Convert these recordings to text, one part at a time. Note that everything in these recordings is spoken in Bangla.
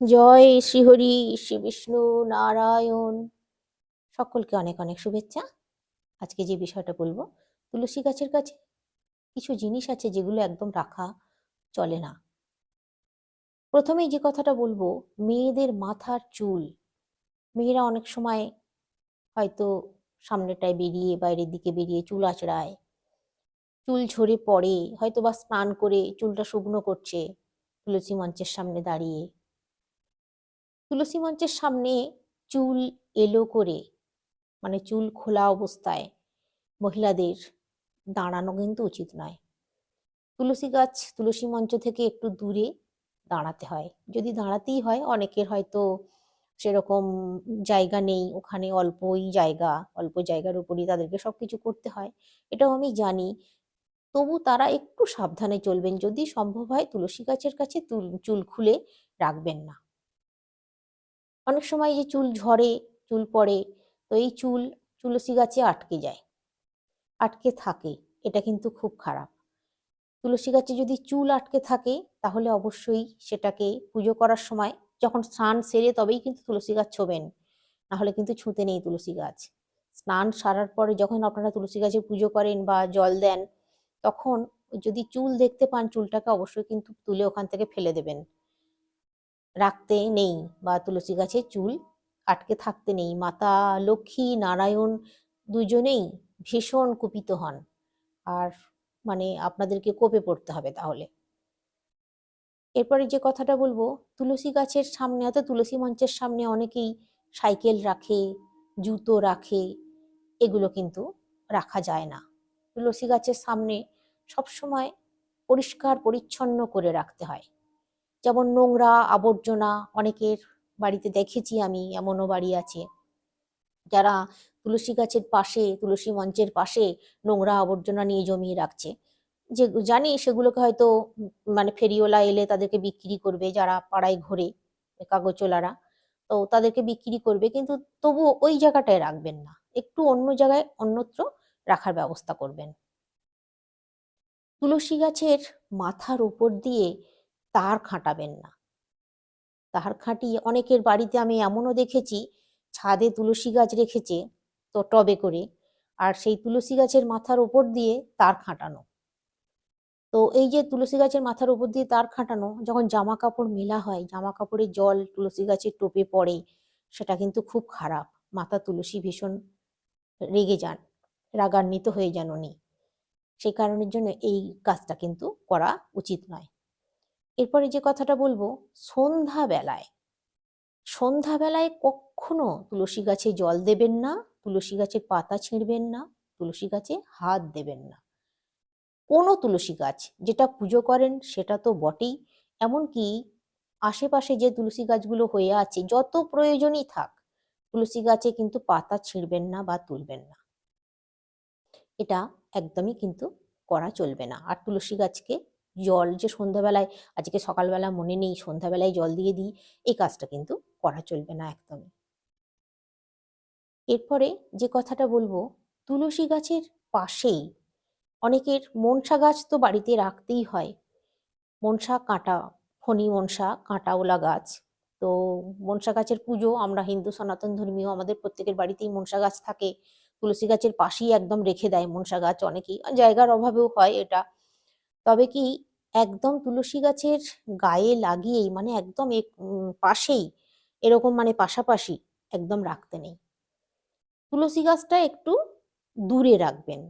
জয় শ্রীহরি, শ্রী বিষ্ণু নারায়ণ। সকলকে অনেক অনেক শুভেচ্ছা। আজকে যে বিষয়টা বলব, তুলসী গাছের কাছে কিছু জিনিস আছে যেগুলো একদম রাখা চলে না। প্রথমেই যে কথাটা বলব, মেয়েদের মাথার চুল। মেয়েরা অনেক সময় হয়তো সামনেটায় বেরিয়ে, বাইরের দিকে বেরিয়ে চুল আঁচড়ায়। চুল ঝরে পড়ে হয়তো বা স্নান করে চুলটা শুকনো করছে, তুলসী মঞ্চের সামনে দাঁড়িয়ে। তুলসী মঞ্চের সামনে চুল এলো করে মানে চুল খোলা অবস্থায় মহিলাদের দাঁড়ানো কিন্তু উচিত নয়। তুলসী গাছ তুলসী মঞ্চ থেকে একটু দূরে দাঁড়াতে হয়। যদি দাঁড়াতেই হয়, অনেকের হয়তো সেরকম জায়গা নেই, ওখানে অল্পই জায়গা, অল্প জায়গার উপরই তাদেরকে সবকিছু করতে হয়। এটাও আমি জানি। তবু তারা একটু সাবধানে চলবেন। যদি সম্ভব হয়, তুলসী গাছের কাছে চুল খুলে রাখবেন না। অনেক সময় যে চুল ঝরে, চুল পড়ে, তো এই চুল, তুলসী গাছে আটকে যায়, আটকে থাকে, এটা কিন্তু খুব খারাপ। তুলসী গাছে যদি চুল আটকে থাকে, তাহলে অবশ্যই সেটাকে পুজো করার সময় যখন স্নান সেরে তবেই কিন্তু তুলসী গাছ ছোবেন, নাহলে কিন্তু ছুঁতে নেই তুলসী গাছ। স্নান সারার পরে যখন আপনারা তুলসী গাছে পুজো করেন বা জল দেন, তখন যদি চুল দেখতে পান, চুলটাকে অবশ্যই কিন্তু তুলে ওখান থেকে ফেলে দেবেন। রাখতে নেই বা তুলসী গাছে চুল আটকে থাকতে নেই। মাতা লক্ষ্মী নারায়ণ দুজনেই ভীষণ কুপিত হন। আর মানে আপনাদেরকে কোপে পড়তে হবে তাহলে। এরপরে যে কথাটা বলব, তুলসী গাছের সামনে হয়তো তুলসী মঞ্চের সামনে অনেকেই সাইকেল রাখে, জুতো রাখে, এগুলো কিন্তু রাখা যায় না। তুলসী গাছের সামনে সবসময় পরিষ্কার, পরিচ্ছন্ন করে রাখতে হয়। যেমন নোংরা আবর্জনা অনেকের বাড়িতে দেখেছি আমি, এমনও বাড়ি আছে। যারা তুলসী গাছের পাশে, তুলসী মঞ্চের পাশে নোংরা আবর্জনা নিয়ে জমিয়ে রাখছে। যে জানি সেগুলোকে হয়তো মানে ফেরিওলা এলে তাদেরকে বিক্রি করবে, যারা পাড়ায় ঘোরে কাগজওয়ালারা। তো তাদেরকে বিক্রি করবে, কিন্তু তবু ওই জায়গাটায় রাখবেন না। একটু অন্য জায়গায় অন্যত্র রাখার ব্যবস্থা করবেন। তুলসী গাছের মাথার উপর দিয়ে তার খাটাবেন না। তার খাটিয়ে অনেকের বাড়িতে আমি এমনও দেখেছি, ছাদে তুলসী গাছ রেখেছে তো টবে করে, আর সেই তুলসী গাছের মাথার উপর দিয়ে তার খাটানো। তো এই যে তুলসী গাছের মাথার উপর দিয়ে তার খাটানো, যখন জামা কাপড় মেলা হয় জামা কাপড়ের জল তুলসী গাছের টোপে পড়ে, সেটা কিন্তু খুব খারাপ। মাতা তুলসী ভীষণ রেগে যান, রাগান্বিত হয়ে যান উনি সেই কারণের জন্য এই কাজটা কিন্তু করা উচিত নয়। এরপরে যে কথাটা বলব, সন্ধ্যাবেলায় সন্ধ্যাবেলায় কখনো তুলসী গাছে জল দেবেন না, তুলসী গাছের পাতা ছিঁড়বেন না, তুলসী গাছে হাত দেবেন না। কোনো তুলসী গাছ যেটা পুজো করেন সেটা তো বটেই, এমনকি আশেপাশে যে তুলসী গাছগুলো হয়ে আছে যত প্রয়োজনই থাক, তুলসী গাছে কিন্তু পাতা ছিঁড়বেন না বা তুলবেন না। এটা একদমই কিন্তু করা চলবে না। আর তুলসী গাছকে জল, যে সন্ধ্যাবেলায়, আজকে সকালবেলা মনে নেই, সন্ধ্যাবেলায় জল দিয়ে দিই, এই কাজটা কিন্তু করা চলবে না একদমই। এরপরে যে কথাটা বলব, তুলসী গাছের পাশেই অনেকের মনসা গাছ তো বাড়িতে রাখতেই হয়। মনসা কাঁটা, ফণি মনসা কাঁটাওলা গাছ। তো মনসা গাছের পুজো আমরা হিন্দু সনাতন ধর্মীয়, আমাদের প্রত্যেকের বাড়িতেই মনসা গাছ থাকে। তুলসী গাছের পাশেই একদম রেখে দেয় মনসা গাছ অনেকেই। জায়গার অভাবেও হয় এটা। তবে কি একদম তুলসী গাছের গায়ে লাগিয়েই মানে একদম পাশেই এরকম মানে পাশাপাশি একদম রাখতে নেই। তুলসী গাছটা একটু দূরে রাখবেন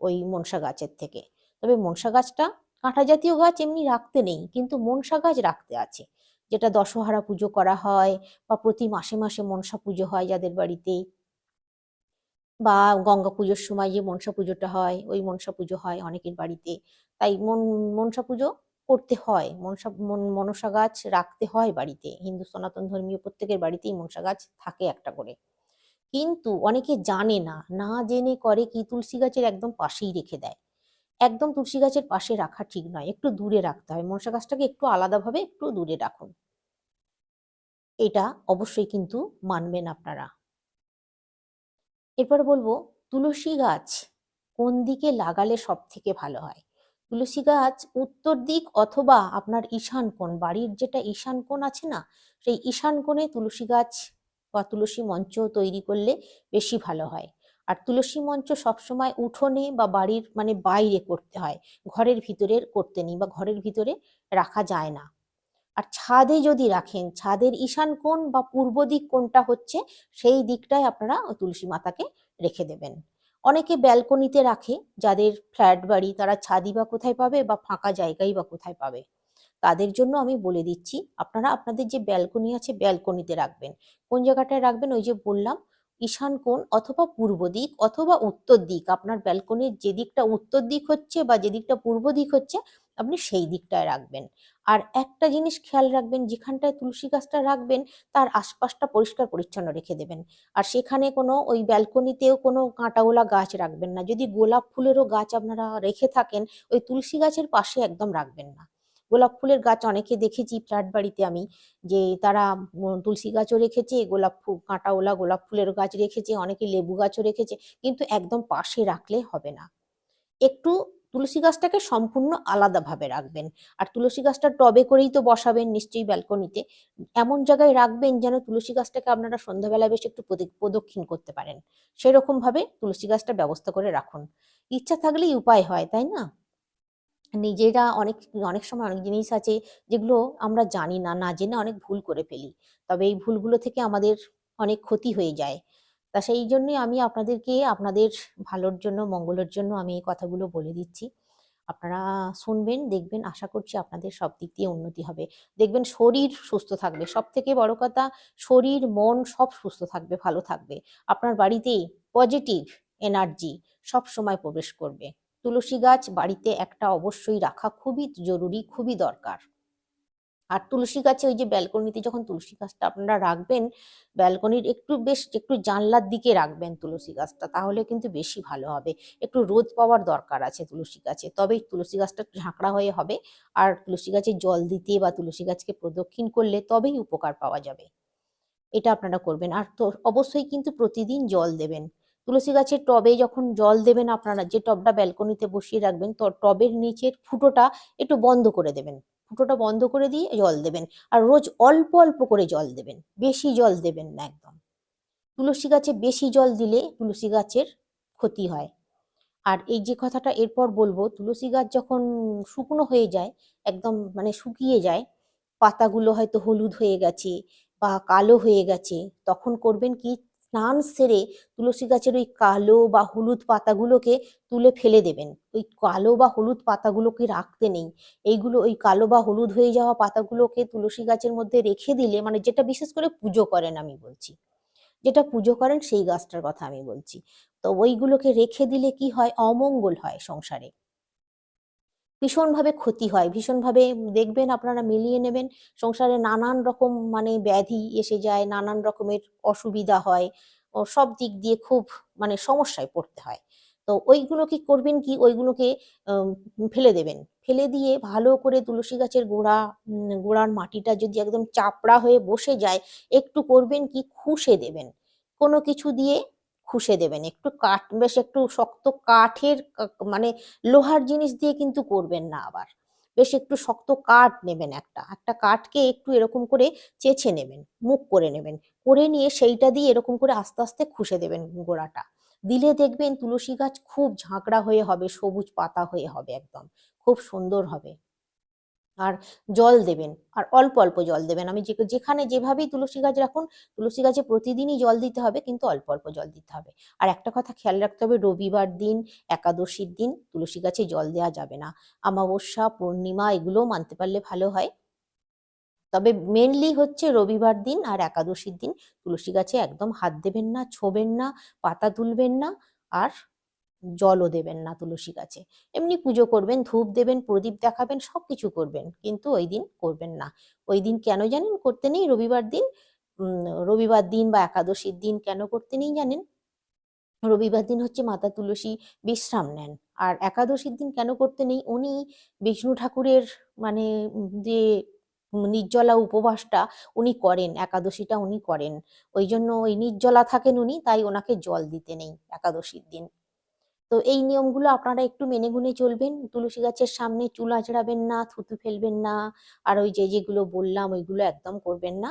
ওই মনসা গাছের থেকে। তবে মনসা গাছটা কাঁটা জাতীয় গাছ এমনি রাখতে নেই, কিন্তু মনসা গাছ রাখতে আছে। যেটা দশহারা পুজো করা হয় বা প্রতি মাসে মাসে মনসা পুজো হয় যাদের বাড়িতে। বা গঙ্গা পুজোর সময় যে মনসা পুজোটা হয়, ওই মনসা পুজো হয় অনেকের বাড়িতে। তাই মন, মনসা পুজো করতে হয়। মনসা, মন, মনসা গাছ রাখতে হয় বাড়িতে। হিন্দু, সনাতন ধর্মীয় প্রত্যেকের বাড়িতেই মনসা গাছ থাকে একটা করে। কিন্তু অনেকে জানে না না জেনে করে কি তুলসী গাছের একদম পাশেই রেখে দেয়। একদম তুলসী গাছের পাশে রাখা ঠিক নয়, একটু দূরে রাখতে হয়। মনসা গাছটাকে একটু আলাদাভাবে একটু দূরে রাখুন। এটা অবশ্যই কিন্তু মানবেন আপনারা। এরপর বলব তুলসী গাছ কোন দিকে লাগালে সব থেকে ভালো হয়? তুলসী গাছ উত্তর দিক অথবা আপনার ঈশান কোণ, বাড়ির যেটা ঈশান কোণ আছে না, সেই ঈশান কোণে তুলসী গাছ বা তুলসী মঞ্চ তৈরি করলে বেশি ভালো হয়। আর তুলসী মঞ্চ সবসময় উঠোনে বা বাড়ির মানে বাইরে করতে হয়, ঘরের ভিতরে করতে নেই বা ঘরের ভিতরে রাখা যায় না। আর ছাদে যদি রাখেন, ছাদের ঈশান কোণ বা পূর্ব দিক কোনটা হচ্ছে সেই দিকটায় আপনারা তুলসী মাতাকে রেখে দেবেন। অনেকে ব্যালকনিতে রাখে, যাদের ফ্ল্যাট বাড়ি তারা ছাদই বা কোথায় পাবে বা ফাঁকা জায়গাই বা কোথায় পাবে। তাদের জন্য আমি বলে দিচ্ছি, আপনারা আপনাদের যে ব্যালকনি আছে ব্যালকনিতে রাখবেন। কোন জায়গাটায় রাখবেন? ওই যে বললাম, ঈশান কোণ অথবা পূর্ব দিক অথবা উত্তর দিক। আপনার ব্যালকনির যে দিকটা উত্তর দিক হচ্ছে বা যে দিকটা পূর্ব দিক হচ্ছে আপনি সেই দিকটায় রাখবেন। আর একটা জিনিস খেয়াল রাখবেন, যেখানটায় তুলসী গাছটা রাখবেন, তার আশপাশটা পরিষ্কার পরিচ্ছন্ন রেখে দেবেন। আর সেখানে কোনো ওই ব্যালকনিতেও কোনো কাঁটাওয়ালা গাছ রাখবেন না। যদি গোলাপ ফুলেরও গাছ আপনারা রেখে থাকেন, ওই তুলসী গাছের পাশে একদম রাখবেন না। গোলাপ ফুলের গাছ অনেকে দেখেছি ফ্ল্যাট বাড়িতে আমি, যে তারা তুলসী গাছও রেখেছে, গোলাপ ফুল কাঁটাওয়ালা গোলাপ ফুলের গাছ রেখেছে, অনেকে লেবু গাছও রেখেছে, কিন্তু একদম পাশে রাখলে হবে না। একটু তুলসী গাছটাকে সম্পূর্ণ আলাদাভাবে রাখবেন। আর তুলসী গাছটা টবে করেই তো বসাবেন নিশ্চয়ই ব্যালকনিতে। এমন জায়গায় রাখবেন যেন তুলসী গাছটাকে আপনারা সন্ধ্যাবেলায় বেশ একটু প্রদক্ষিণ করতে পারেন। সেরকম ভাবে তুলসী গাছটা ব্যবস্থা করে রাখুন। ইচ্ছা থাকলেই উপায় হয়, তাই না? নিজেরা অনেক অনেক সময় অনেক জিনিস আছে যেগুলো আমরা জানি না না জেনে অনেক ভুল করে ফেলি। তবে এই ভুলগুলো থেকে আমাদের অনেক ক্ষতি হয়ে যায়। তা সেই জন্যই আমি আপনাদেরকে আপনাদের ভালোর জন্য, মঙ্গলের জন্য আমি এই কথাগুলো বলে দিচ্ছি। আপনারা শুনবেন, দেখবেন, আশা করছি আপনাদের সব দিক দিয়ে উন্নতি হবে। দেখবেন শরীর সুস্থ থাকবে। সব থেকে বড় কথা, শরীর, মন সব সুস্থ থাকবে, ভালো থাকবে। আপনার বাড়িতে পজিটিভ এনার্জি সব সময় প্রবেশ করবে। তুলসী গাছ বাড়িতে একটা অবশ্যই রাখা খুবই জরুরি, খুবই দরকার। আর তুলসী গাছে ওই যে ব্যালকনিতে যখন তুলসী গাছটা আপনারা রাখবেন ব্যালকনির একটু বেশ একটু জানলার দিকে রাখবেন তুলসী গাছটা, তাহলে কিন্তু বেশি ভালো হবে। একটু রোদ পাওয়ার দরকার আছে তুলসী গাছে তবেই তুলসী গাছটা ঝাঁকড়া হয়ে হবে। আর তুলসী গাছে জল দিতে বা তুলসী গাছকে প্রদক্ষিণ করলে তবেই উপকার পাওয়া যাবে। এটা আপনারা করবেন। আর তো অবশ্যই কিন্তু প্রতিদিন জল দেবেন। তুলসী গাছের টবে যখন জল দেবেন আপনারা, যে টবটা ব্যালকনিতে বসিয়ে রাখবেন, তো টবের নিচের ফুটোটা একটু বন্ধ করে দেবেন। ফুটোটা বন্ধ করে দিয়ে জল দেবেন। আর রোজ অল্প অল্প করে জল দেবেন। বেশি জল দেবেন না একদম। তুলসী গাছে বেশি জল দিলে তুলসী গাছের ক্ষতি হয়। আর এই যে কথাটা এরপর বলব, তুলসী গাছ যখন শুকনো হয়ে যায়, একদম মানে শুকিয়ে যায়, পাতাগুলো হয়তো হলুদ হয়ে গেছে বা কালো হয়ে গেছে, তখন করবেন কি? স্নান সেরে তুলসী গাছের ওই কালো বা হলুদ পাতাগুলোকে তুলে ফেলে দেবেন। ওই কালো বা হলুদ পাতাগুলোকে রাখতে নেই। এইগুলো ওই কালো বা হলুদ হয়ে যাওয়া পাতাগুলোকে তুলসী গাছের মধ্যে রেখে দিলে মানে যেটা বিশেষ করে পুজো করেন আমি বলছি, যেটা পুজো করেন সেই গাছটার কথা আমি বলছি। তো ওইগুলোকে রেখে দিলে কি হয়? অমঙ্গল হয় সংসারে। ভীষণভাবে ক্ষতি হয়। ভীষণভাবে দেখবেন আপনারা মিলিয়ে নেবেন। সংসারে নানান রকম মানে ব্যাধি এসে যায়, নানান রকমের অসুবিধা হয় সব দিক দিয়ে খুব মানে সমস্যায় পড়তে হয়। তো ওইগুলো কি করবেন কি? ওইগুলোকে ফেলে দেবেন। ফেলে দিয়ে ভালো করে তুলসী গাছের গোড়া গোড়ার মাটিটা যদি একদম চাপড়া হয়ে বসে যায়, একটু করবেন কি? খুশে দেবেন। কোনো কিছু দিয়ে খুশে দেবেন। একটু কাঠ, বেশ একটু শক্ত কাঠের মানে লোহার জিনিস দিয়ে কিন্তু করবেন না আবার। বেশ একটু শক্ত কাঠ নেবেন একটা। একটা কাঠকে একটু এরকম করে চেঁচে নেবেন, মুখ করে নেবেন। করে নিয়ে সেইটা দিয়ে এরকম করে আস্তে আস্তে খুশে দেবেন গোড়াটা। দিলে দেখবেন তুলসী গাছ খুব ঝাঁকড়া হয়ে হবে, সবুজ পাতা হয়ে হবে একদম। খুব সুন্দর হবে। আর জল দেবেন। আর অল্প অল্প জল দেবেন। আমি যেখানে যেভাবেই তুলসী গাছ রাখুন, তুলসী গাছে প্রতিদিনই জল দিতে হবে, কিন্তু অল্প অল্প জল দিতে হবে। আর একটা কথা খেয়াল রাখতে হবে, রবিবার দিন, একাদশীর দিন তুলসী গাছে জল দেওয়া যাবে না। অমাবস্যা, পূর্ণিমা এগুলোও মানতে পারলে ভালো হয়। তবে মেনলি হচ্ছে রবিবার দিন আর একাদশীর দিন তুলসী গাছে একদম হাত দেবেন না, ছোবেন না, পাতা তুলবেন না, আর জলও দেবেন না তুলসী গাছে। এমনি পুজো করবেন, ধূপ দেবেন, প্রদীপ দেখাবেন সব কিছু করবেন, কিন্তু ওই দিন করবেন না। ওই দিন কেন জানেন? করতে নেই রবিবার দিন রবিবার দিন বা একাদশীর দিন কেন করতে নেই জানেন? রবিবার দিন হচ্ছে মাতা তুলসী বিশ্রাম নেন, আর একাদশীর দিন কেন করতে নেই? উনি বিষ্ণু ঠাকুরের মানে যে নির্জলা উপবাসটা উনি করেন, একাদশীটা উনি করেন। ওই জন্য ওই নির্জলা থাকেন উনি, তাই ওনাকে জল দিতে নেই একাদশীর দিন। তো এই নিয়মগুলো আপনারা একটু মেনে গুনে চলবেন। তুলসী গাছের সামনে চুল আঁচড়াবেন না, থুতু ফেলবেন না, আর ওই যে যেগুলো বললাম ওইগুলো একদম করবেন না।